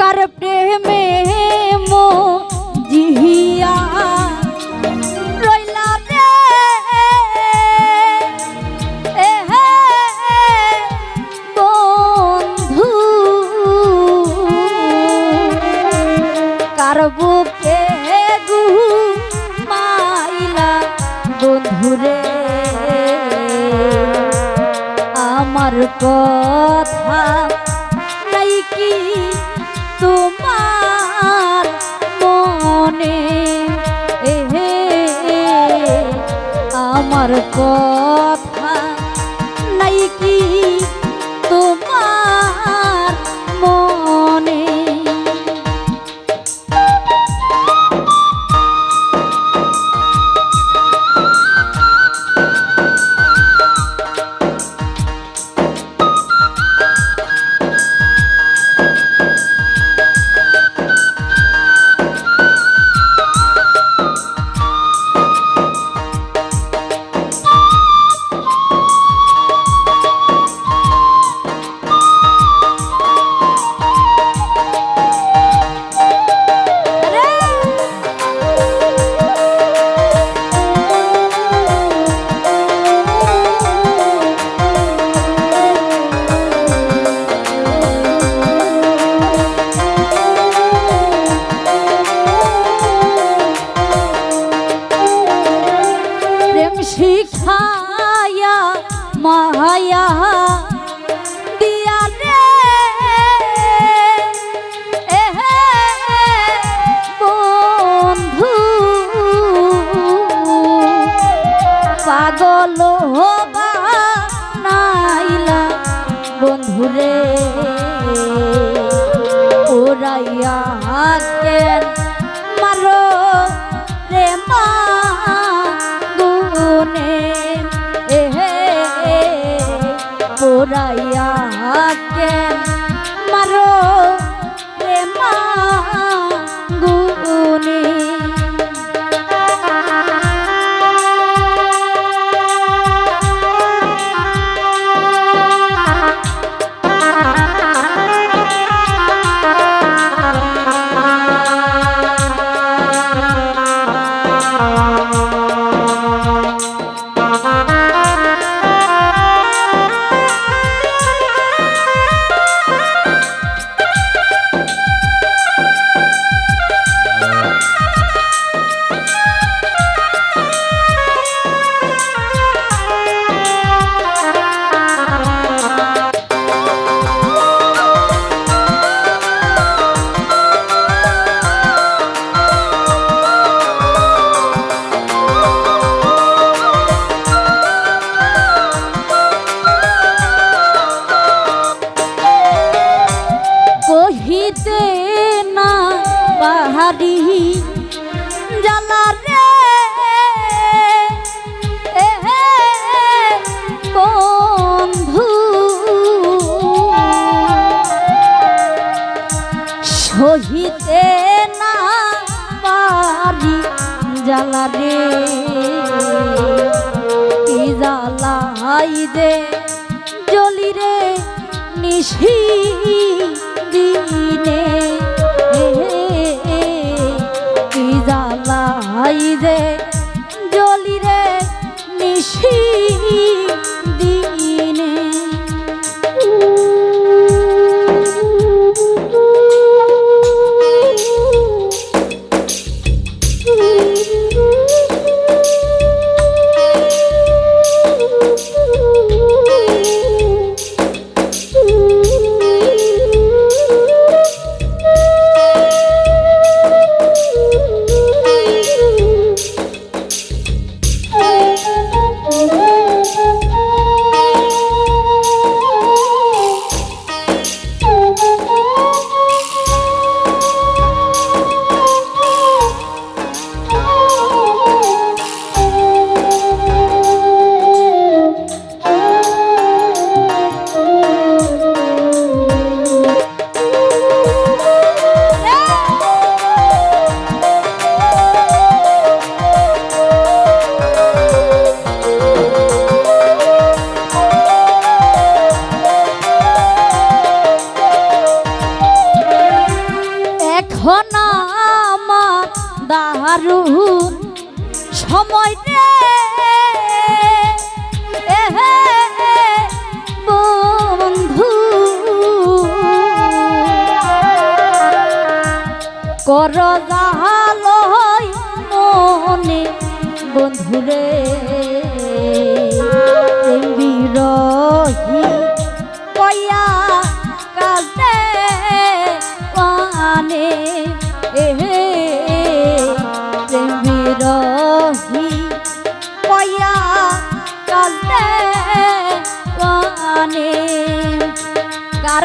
কার প্রেমে মো জিহিয়া রইলা রে বন্ধু কার বুকে গু মাইলা বন্ধুরে আমার কথা নাই কি আমার কথা পাগল নাইলা বন্ধুরে ওরাইয়া মারো রে মা গুনে এহে পোরাইয়া কেন সহিতে না পারি। জ্বালা রে জ্বালাই দে। জলি রে নিশি দিনে। দারুণ সময় বন্ধু। কর মনে বন্ধুরে বিরহী কয়া কাজে পানে কার